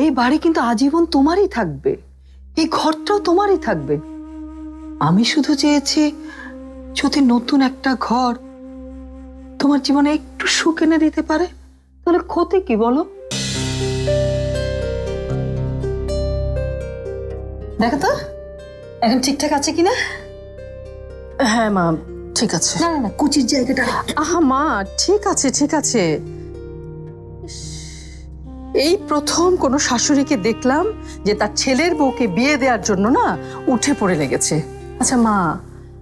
এই বাড়ি কিন্তু আজীবন তোমারই থাকবে। এই ঘরটাও তোমারই থাকবে। আমি শুধু চেয়েছি যদি নতুন একটা ঘর তোমার জীবনে একটু সুখ এনে দিতে পারে তাহলে ক্ষতি কি বলো? দেখো তো এখন ঠিকঠাক আছে কিনা? হ্যাঁ মা ঠিক আছে। না না না কুচির জায়গাটা। আহা মা ঠিক আছে ঠিক আছে। এই প্রথম কোনো শাশুড়িকে দেখলাম যে তার ছেলের বউকে বিয়ে দেওয়ার জন্য না উঠে পড়ে লেগেছে। আচ্ছা মা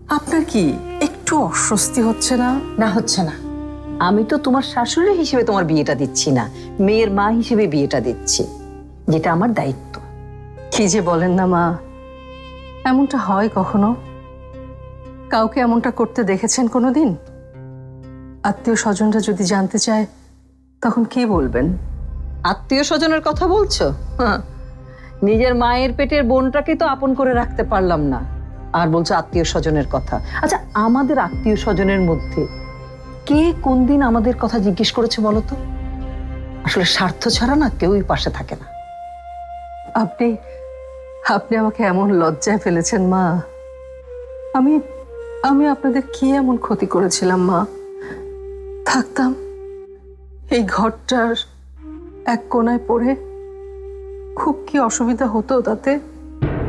আপনার কি একটু অস্বস্তি হচ্ছে না? না হচ্ছে না। আমি তো তোমার শাশুড়ি হিসেবে তোমার বিয়েটা দিচ্ছি না মেয়ের মা হিসেবে বিয়েটা দিচ্ছি যেটা আমার দায়িত্ব। কি যে বলেন না মা এমনটা হয় কখনো? কাউকে এমনটা করতে দেখেছেন কোনোদিন? আত্মীয় স্বজনরা যদি জানতে চায় তখন কি বলবেন? আত্মীয় স্বজনের কথা বলছো? হ্যাঁ। নিজের মায়ের পেটের বোনটাকে তো আপন করে রাখতে পারলাম না। আর বলছো আত্মীয় স্বজনের কথা। আচ্ছা আমাদের আত্মীয় স্বজনের মধ্যে কে কোন দিন আমাদের কথা জিজ্ঞেস করেছে বলো তো? আসলে স্বার্থ ছাড়া না কেউই পাশে থাকে না। আপনি আপনি আমাকে এমন লজ্জায় ফেলেছেন, মা। আমি আমি আপনাদের কি এমন ক্ষতি করেছিলাম, মা? থাকতাম, এই ঘরটার এক কোনায় পড়ে খুব কি অসুবিধা হতো তাতে?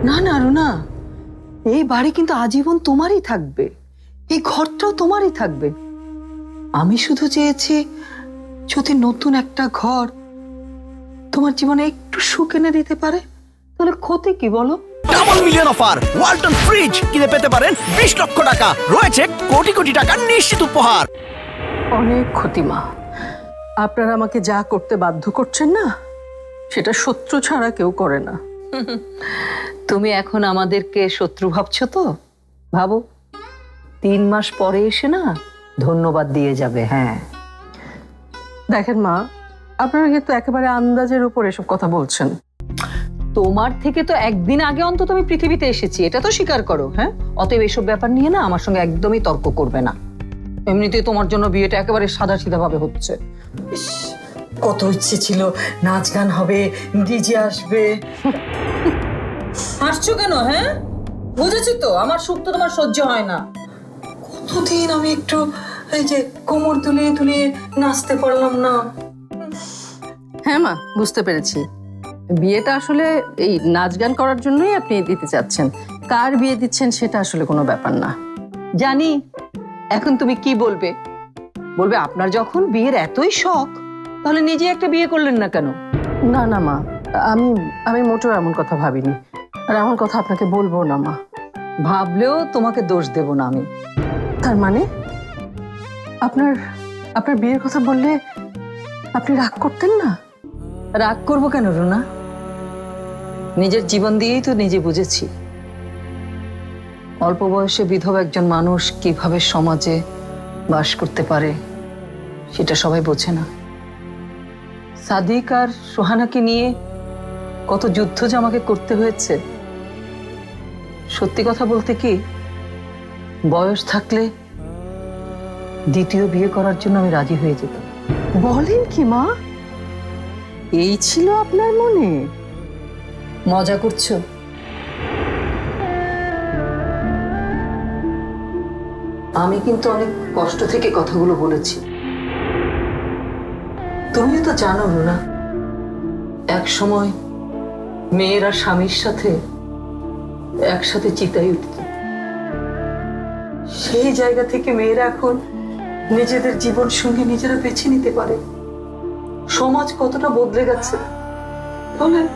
না না রুনা এই বাড়ি কিন্তু আজীবন তোমারই থাকবে। এই ঘরটাও তোমারই থাকবে। আমি শুধু চেয়েছি যদি নতুন একটা ঘর তোমার জীবনে একটু সুখ এনে দিতে পারে তাহলে ক্ষতি কি বলো? Double million offer Walton fridge কিনে পেতে পারেন বিশ লক্ষ টাকা। রয়েছে কোটি কোটি টাকার নিশ্চিত উপহার। অনেক ক্ষতি মা। আপনারা আমাকে যা করতে বাধ্য করছেন না সেটা শত্রু ছাড়া কেউ করে না। তুমি এখন আমাদেরকে শত্রু ভাবছ তো? ভাবো। তিন মাস পরে এসে না ধন্যবাদ দিয়ে যাবে হ্যাঁ। দেখেন মা আপনারা কিন্তু একেবারে আন্দাজের উপর এসব কথা বলছেন। তোমার থেকে তো একদিন আগে অন্তত আমি পৃথিবীতে এসেছি এটা তো স্বীকার করো হ্যাঁ? অতএব এসব ব্যাপার নিয়ে না আমার সঙ্গে একদমই তর্ক করবে না। এমনিতেই তোমার জন্য বিয়েটা একেবারে সাদা সিধা ভাবে কত ইচ্ছে ছিল, নাচ গান হবে, ডিজে আসবে। হাসছো কেন হ্যাঁ? বুঝেছি তো, আমার সুখ তো তোমার সহ্য হয় না। কতদিন আমি একটু এই যে কোমর তুলে তুলে নাচতে পারলাম না। হ্যাঁ মা, বুঝতে পেরেছি। বিয়েটা আসলে এই নাচ গান করার জন্যই আপনি দিতে চাচ্ছেন। কার বিয়ে দিচ্ছেন সেটা আসলে কোনো ব্যাপার না। জানি, এখন তুমি কি বলবে? বলবে আপনার যখন বিয়ের এতই শখ তাহলে নিজে একটা বিয়ে করলেন না কেন? না না মা আমি আমি মোটেও এমন কথা ভাবিনি। আর এমন কথা আপনাকে বলব না মা। ভাবলেও তোমাকে দোষ দেব না আমি। তার মানে? আপনার আপনার বিয়ের কথা বললে আপনি রাগ করতেন না? রাগ করব কেন রুনা? নিজের জীবন দিয়েই তো নিজে বুঝেছি। অল্প বয়সে বিধবা একজন মানুষ কীভাবে সমাজে বাস করতে পারে সেটা সবাই বোঝে না। সাদিক আর সোহানাকে নিয়ে কত যুদ্ধ যে আমাকে করতে হয়েছে সত্যি কথা বলতে কি বয়স থাকলে দ্বিতীয় বিয়ে করার জন্য আমি রাজি হয়ে যেতাম। বলেন কি মা? এই ছিল আপনার মনে? মজা করছ? আমি কিন্তু অনেক কষ্ট থেকে কথাগুলো বলেছি। তুমিও তো জানো না এক সময় মেয়েরা স্বামীর সাথে একসাথে চিতাই উঠত। সেই জায়গা থেকে মেয়েরা এখন নিজেদের জীবন সঙ্গে নিজেরা বেছে নিতে পারে। সমাজ কতটা বদলে গেছে? তাহলে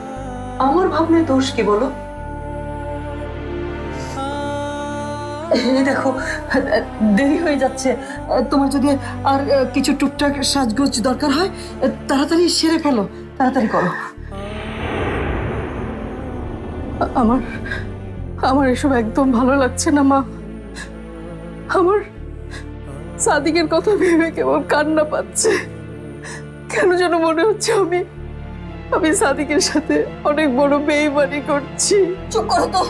আমার ভাবনায় দোষ কি বলো? দেখো, দেরি হয়ে যাচ্ছে। তোমার যদি আর কিছু টুকটাক সাজগোজ দরকার হয়, তাড়াতাড়ি সেরে ফেলো, তাড়াতাড়ি করো। আমার আমার এসব একদম ভালো লাগছে না, মা। আমার সাদিকের কথা ভেবে কেমন কান্না পাচ্ছে। কেন যেন মনে হচ্ছে আমি আমি সাদিকের সাথে অনেক বড় বেইমানি করছি। চুপ করো তো।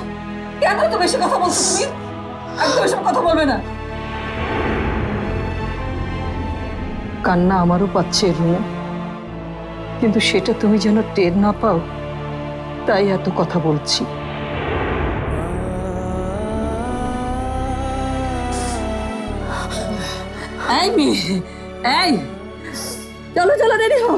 কেন তো বেশি কথা বলছো তুমি? কথা বলবে না। কান্না আমারও পাচ্ছে, রুনা। কিন্তু সেটা তুমি যেন টের না পাও, তাই এত কথা বলছি। চলো চলো রেডি হও